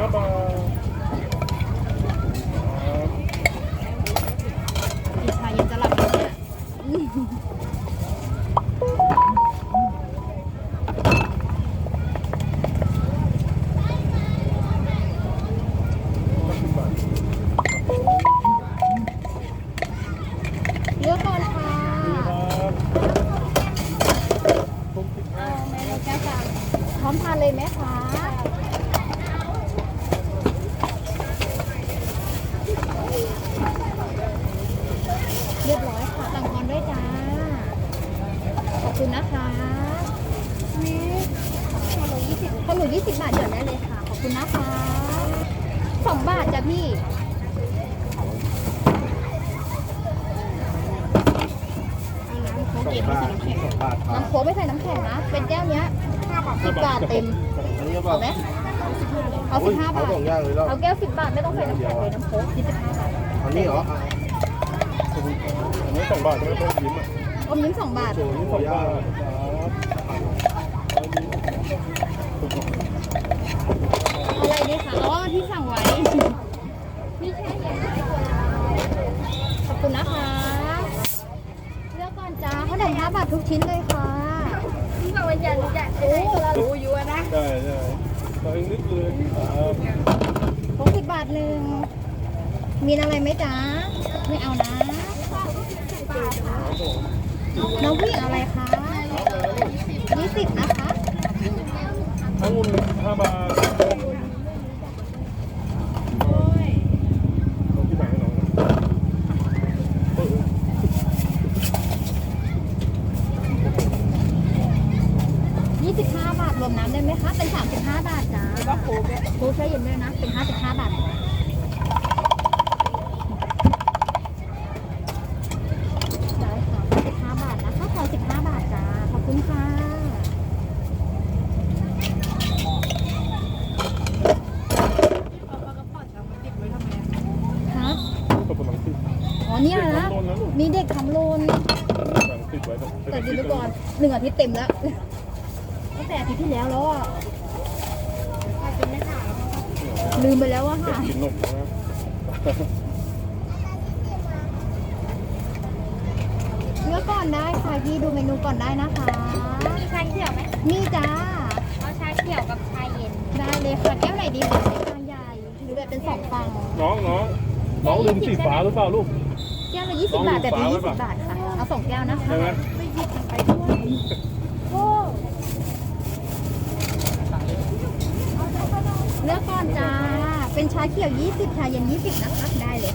ห้าบาทครับกินชาเย็นจะหลับไหมเนี่ยอืมเลือกก่อนค่ะครับทุกสิบห้าแม่เราแก้จังพร้อมทานเลยไหมคะเรียบร้อยค่ะสั่งทอนด้วยจ้า ขอบคุณนะคะนี่ ขนมยี่สิบขนมยี่สิบบาทหย่อนได้เลยค่ะ ขอบคุณนะคะสองบาทจ้ะพี่เอาน้ำโค้กเก็บไว้ใส่น้ำแข็งสองบาทครับน้ำโค้กไม่ใส่น้ำแข็งนะ เป็นแก้วเนี้ยสิบบาทเต็ม อันนี้ก็เอาไหมเอาสิบห้าบาทเอสองอย่างเลยแล้วเอาแก้วสิบบาทไม่ต้องใส่น้ำแข็งเลยน้ำโค้กยี่สิบห้าบาทอันนี้เหรออันนี้สองบาทใช่ไหมต้องยิ้มอะอมยิ้มสองบาท โอ้ยสองบาทครับ อะไรดีคะอ๋อที่สั่งไว้นี่แค่เนี้ยขอบคุณนะคะ เลือกก่อนจ้าเขาได้ห้าบาททุกชิ้นเลยค่ะพี่บอกว่าจะรู้จักโอ้เรารู้อยู่นะ ได้ได้เราเองนึกเลยครับหกสิบบาทหนึ่งมีอะไรไหมจ๊ะไม่เอานะ น้องผู้หญิงอะไรคะยี่สิบนะคะองุ่นห้าบาทเอาที่ไหนให้น้องหน่อยเออ ยี่สิบห้าบาท รวมน้ำได้ไหมคะเป็นสามสิบห้าบาทจ้าก็โค้กเนี่ยโค้กใช้เย็นด้วยนะ เป็นห้าสิบห้าบาทได้ค่ะสิบห้าบาทนะคะขอสิบห้าบาทจ้าขอบคุณค่ะเอาปลากระป๋องเอามาติดไว้ทำไมอะครับตบกำลังติดอ๋อเนี่ยนะเด็กทำโลนนะลูกมีเด็กทำโลนกำลังติดไว้แบบแต่ดีลูกก่อนหนึ่งอาทิตย์เต็มแล้ว ตั้งแต่อาทิตย์ที่แล้วแล้วอะใครเป็นแม่ค้าแล้วมั้งลืมไปแล้วว่าเด็กค่ะกินนมนะเลือกก่อนได้ค่ะพี่ดูเมนูก่อนได้นะคะมีชาเขียวไหมนี่จ้าเอาชาเขียวกับชาเย็นได้เลยค่ะแก้วไหนดีคะฟางใหญ่หรือแบบเป็นสองฟังน้องน้องน้องลืมสีฟ้าหรือเปล่าลูกแก้วละยี่สิบบาทแบบนี้ลองดูยี่สิฝาบบาทค่ะเอาสองแก้วนะคะใช่ไหมไม่หยิบมันไปด้วย โอ้ เลือกก่อนจ้า เป็นชาเขียว 20 ชาเย็น 20 นะคะ ได้เลย